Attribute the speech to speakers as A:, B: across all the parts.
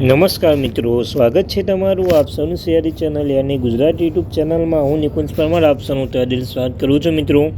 A: નમસ્કાર મિત્રો, સ્વાગત છે તમારું આપ સૌની શેરી ચેનલ યાની ગુજરાત યુટ્યુબ ચેનલમાં. હું નિકુંજ પરમાર, આપ સૌનું તહેદિલ સ્વાગત કરું છું મિત્રો.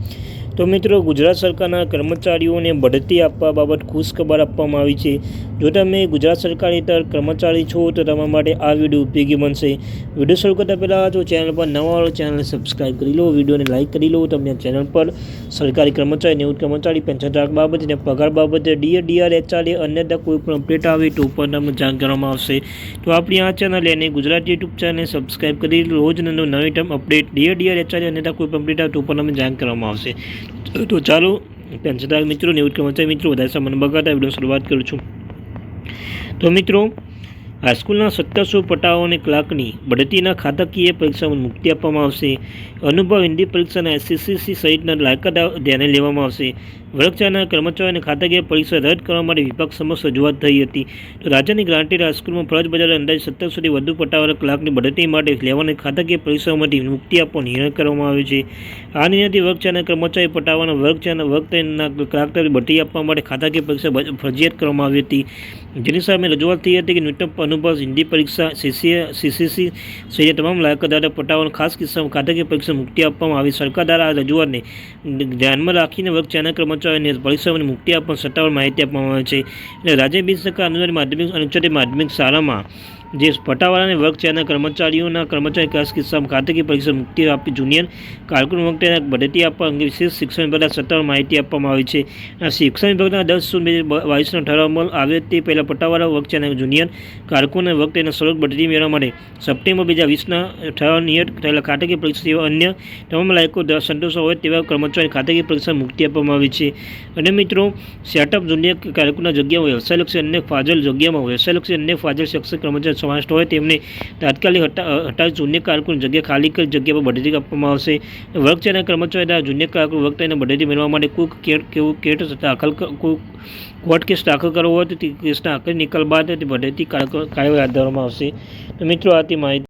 A: તો મિત્રો, ગુજરાત સરકારના કર્મચારીઓને બઢતી આપવા બાબત ખુશખબર આપવામાં આવી છે. જો તમે ગુજરાત સરકારની તર કર્મચારી છો, તો તમારા માટે આ વીડિયો ઉપયોગી બનશે. વીડિયો શરૂ કરતાં પહેલાં જો ચેનલ પર નવા હોય ચેનલ સબસ્ક્રાઈબ કરી લો, વિડીયોને લાઇક કરી લો. તમને ચેનલ પર સરકારી કર્મચારી, નિવૃત્ત કર્મચારી, પેન્શન ધારક બાબતે અને પગાર બાબતે ડીએ ડીઆર એચઆરએ અન્યતા કોઈ પણ અપડેટ આવે, તો પણ તમને જાણ કરવામાં આવશે. તો આપણી આ ચેનલ એને ગુજરાત યુટ્યુબ ચેનલને સબસ્ક્રાઈબ કરી રોજ નવી term update DA DR HRA અન્યતા કોઈ પણ અપડેટ આવે, તો પણ તમને જાણ કરવામાં આવશે. તો ચાલો પેન્શન ધારક મિત્રો નિવૃત્ત કર્મચારી મિત્રો, વધારે સામાન બગાડતા વીડિયો શરૂઆત કરું છું. તો મિત્રો હાઈસ્કૂલના સત્તરસો પટાઓ અને ક્લાર્કની બઢતીના ખાતાકીય પરીક્ષામાં મુક્તિ આપવામાં આવશે. અનુભવ હિન્દી પરીક્ષાના એસસીસી સહિતના લાયકાત ધ્યાને લેવામાં આવશે. વર્ગચાના કર્મચારીઓને ખાતાકીય પરીક્ષા રદ કરવા માટે વિપક્ષ સમક્ષ રજૂઆત થઈ હતી. તો રાજ્યની ગ્રાન્ટેડ હાઈસ્કૂલમાં ફરજ બજારે અંદાજે સુધી વધુ પટાવાળા કલાકની બઢતી માટે લેવાની ખાતાકીય પરીક્ષાઓમાંથી મુક્તિ આપવાનો નિર્ણય કરવામાં આવ્યો છે. આ નિર્ણયથી વર્ગચાના કર્મચારી પટાવાના વર્ગચાના વર્ગના ક્લાર્ક તરીકે બઢતી આપવા માટે ખાતાકીય પરીક્ષા ફરજિયાત કરવામાં આવી હતી. જેની સામે રજૂઆત થઈ હતી કે ન્યૂનતમ અનુભવ હિન્દી પરીક્ષા સીસીએ સીસીસી સહિત તમામ લાયકાત દ્વારા પટાવાના ખાસ કિસ્સામાં ખાતાકીય પરીક્ષા મુક્તિ આપવામાં આવી. સરકાર દ્વારા આ રજૂઆતને ધ્યાનમાં રાખીને વર્ગચાના કર્મચારીઓને પરીક્ષાઓની મુક્તિ આપવા સત્તાવાર માહિતી આપવામાં આવે છે. એટલે રાજ્ય બીજ સરકાર અનુદાન માધ્યમિક અનુચ્છેદ માધ્યમિક શાળામાં જે પટાવાળાને વર્ગ ચાના કર્મચારીઓના કર્મચારી ખાસ કિસ્સામાં ખાતકી પરીક્ષા મુક્તિ આપી જુનિયર કારકુન વખતે બઢતી આપવા અંગે વિશેષ શિક્ષણ વિભાગના સત્તાવાર માહિતી આપવામાં આવી છે. આ શિક્ષણ વિભાગના દસ જૂન બે હજાર બાવીસનો ઠરાવ અમલ આવે તે પહેલાં પટાવાળા વર્ગ ચાના જુનિયર કારકુન વખતે એના સ્વરૂપ બઢતી મેળવવા માટે સપ્ટેમ્બર બે હજાર વીસના ઠરાવ નિયત થયેલા ખાતાકીય પરીક્ષા જેવા અન્ય તમામ લાયકો સંતોષો હોય તેવા કર્મચારી ખાતકી પરીક્ષા મુક્તિ આપવામાં આવી છે. અને મિત્રો, સેટઅપ જુનિયર કારકુનના જગ્યામાં વ્યવસાયલક્ષી અન્ય ફાજલ જગ્યામાં વ્યવસાયલક્ષી અન્ય ફાજલ શિક્ષક કર્મચારી સમાવિષ્ટ હોય તેમને તાત્કાલિક હટા જુનિયર કારકુન જગ્યા ખાલી કરી જગ્યા પર બઢતી આપવામાં આવશે. વર્ગચાના કર્મચારી દ્વારા જૂન્ય કારકુન વખતે બઢતી મેળવવા માટે કુક કેટ કેવું કેટ દાખલ કોર્ટ કેસ દાખલ કરવો હોય તો તે કેસના આખરી નિકાલ બાદ તે બઢતી કાર્યવાહી હાથ ધરવામાં આવશે. તો મિત્રો, આ તે માહિતી.